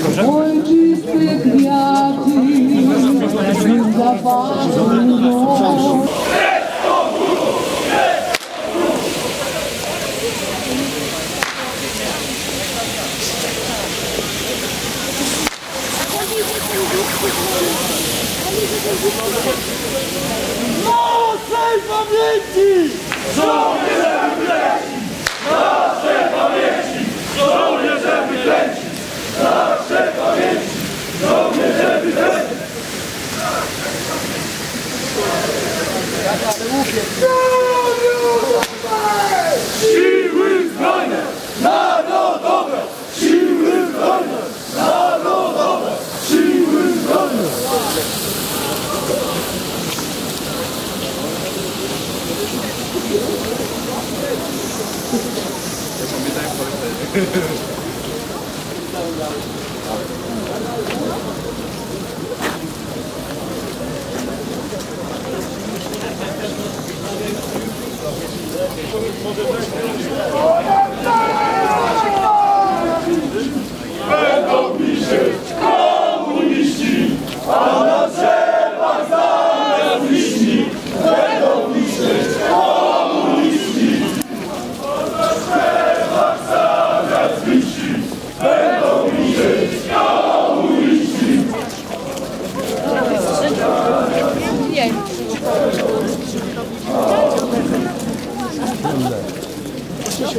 Ой, чистые грязи, запахнуло. Нашей памяти! Зомби за памяти! Нашей памяти! Yeah.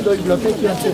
l'œil bloqué qui a fait.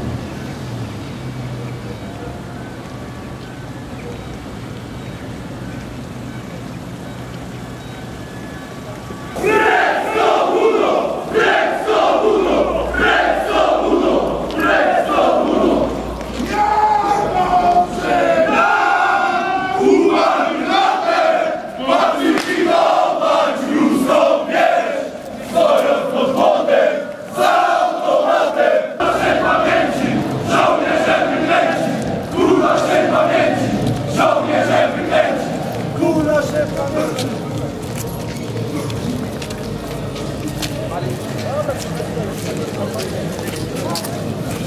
はい。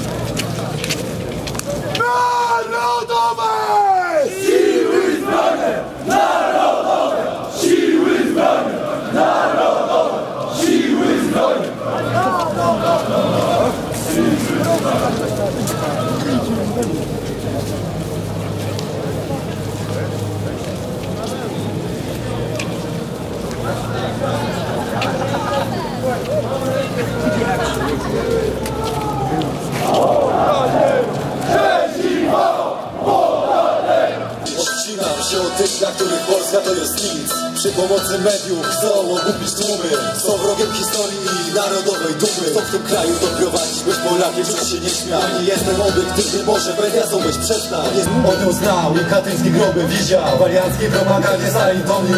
It's not to. Polska to jest nic. Przy pomocy mediów chcą ogłupić tłumy. Są wrogiem historii i narodowej dumy. Chcą w tym kraju doprowadzić, być Polakiem, czuć się nie śmiał. Nie jestem obiektywny, może media są być przestań On ją znał i katyńskie groby widział. Warianckiej propagandzie stali do mnie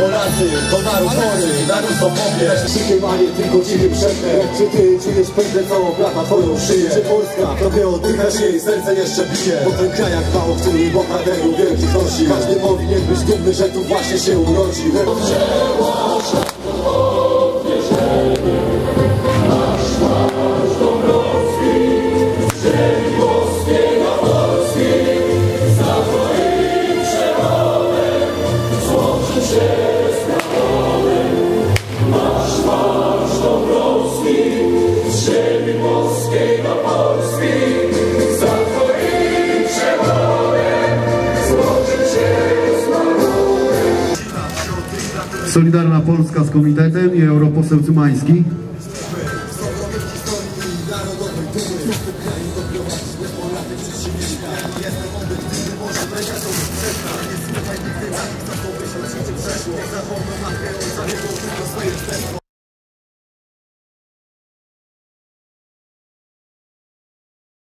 Polacy. To naród chory, naród to powiesz Krzykiem, a nie tylko cichym szeptem Czy ty czujesz pętlę całą plata twoją szyję? Czy Polska tobie oddychasz jej serce jeszcze bije? Bo ten kraj jak mało który bohaterów wielkich nosi Każdy powinien być dumny, że tu właśnie się urodził Solidarna Polska z Komitetem i europoseł Cymański. Jestem Nie co przeszło Zapomnę